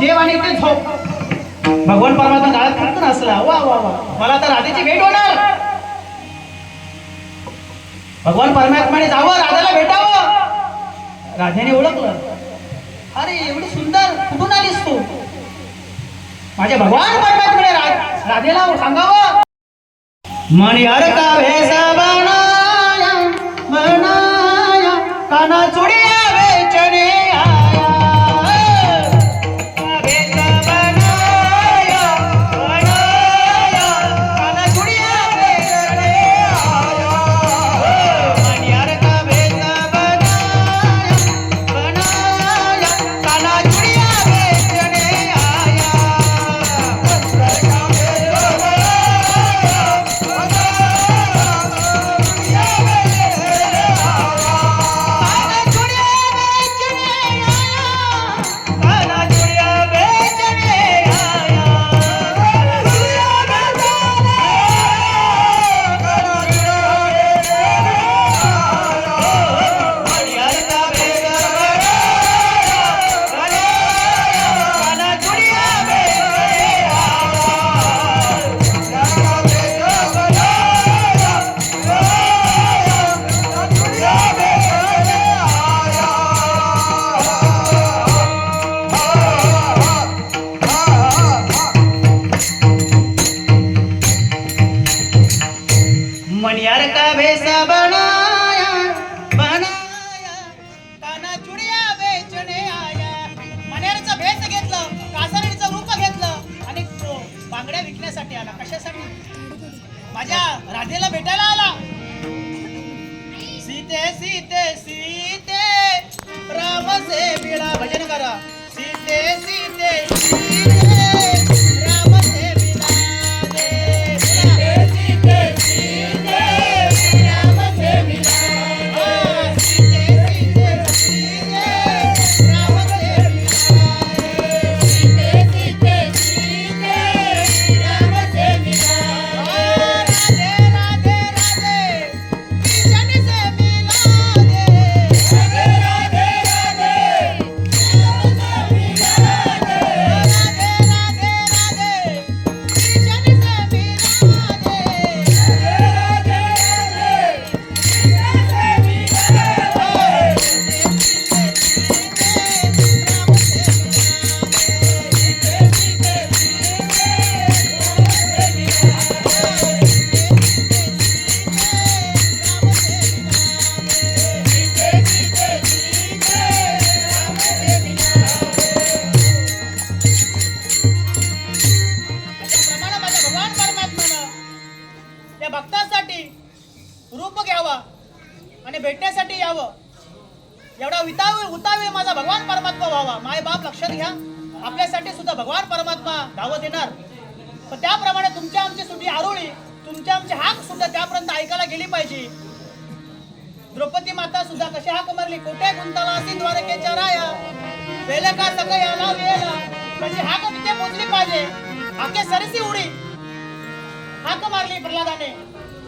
जेव आणि ते झोप. भगवान परमात्मा काळात फक्त नसला वा वा वा. मला तर राधेची भेट होणार. भगवान परमात्माने जावं राधाला भेटावं. राधेने ओळखलं. अरे एवढी सुंदर. कुठून आलीस तू? माझ्या भगवान परमात्माने राधेला सांगावं. मणी अर का भेसा बनाया बनाया काना चुडी माझ्या राधेला भेटायला आला. सीते सीते भगवान परमात्म्यानं त्या भक्तासाठी रूप घ्यावा आणि भेटण्यासाठी यावं. एवढा वितावे उतावे माझा भगवान परमात्मा व्हावा. माय बाप लक्षात घ्या. आपल्यासाठी सुद्धा भगवान परमात्मा धावत येणार पण त्याप्रमाणे तुमच्या आमची सुटी आरोळी तुमच्या आमची हाक सुद्धा त्यापर्यंत ऐकायला गेली पाहिजे. द्रौपदी माता सुद्धा कशी हाक मारली? कोठे गुंतला? असे द्वारकेच्या राया. वेल का सगळं याला वेला. कशी हाक तिथे पोचली पाहिजे? आखे सरसी उडी. हाक मारली प्रल्हादाने.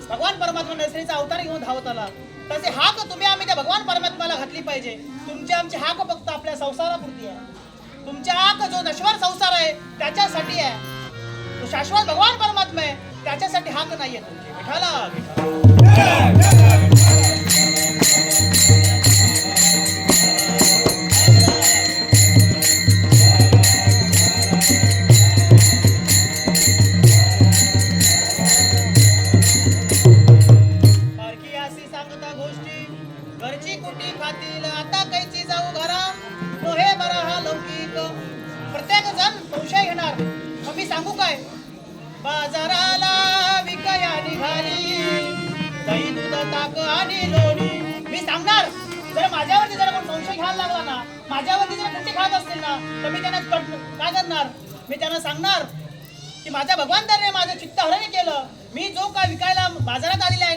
भगवान परमात्मा नर्सरीचा अवतार घेऊन धावत आला तसे हाक तुम्ही आम्ही त्या भगवान परमात्माला घातली पाहिजे. तुमची आमची हाक फक्त आपल्या संसारापुरती आहे. तुमच्या हाक जो नश्वर संसार आहे त्याच्यासाठी आहे. तो शाश्वत भगवान परमात्मा आहे त्याच्यासाठी हाक नाहीये तुमची. विठाला विठाला घरची कुटी खातील आता कैची जाऊ घरा हे बरा हा लौकिक. प्रत्येक जण संशय घेणार. मग मी सांगू काय? बाजाराला विकया निघाली दही दूध ताक आणि लोणी. मी सांगणार जर माझ्यावरती जर कोण संशय घ्यायला लागला ना माझ्यावरती जर कुठे खात असतील ना तर मी त्यांना काय करणार? मी त्यांना सांगणार की माझ्या भगवंताने माझं चित्त हरण केलं. मी जो काय विकायला बाजारात आलेला आहे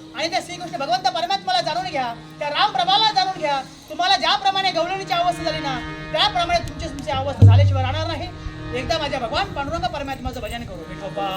आणि त्या श्रीकृष्ण भगवंत परमात्माला जाणून घ्या त्या रामप्रभाला जाणून घ्या तुम्हाला ज्याप्रमाणे गवळणीची अवस्था झाली ना त्याप्रमाणे तुमची तुमची अवस्था झाल्याशिवाय राहणार नाही. एकदा माझ्या भगवान पांडुरंग परमात्माचं भजन करू. विठोबा.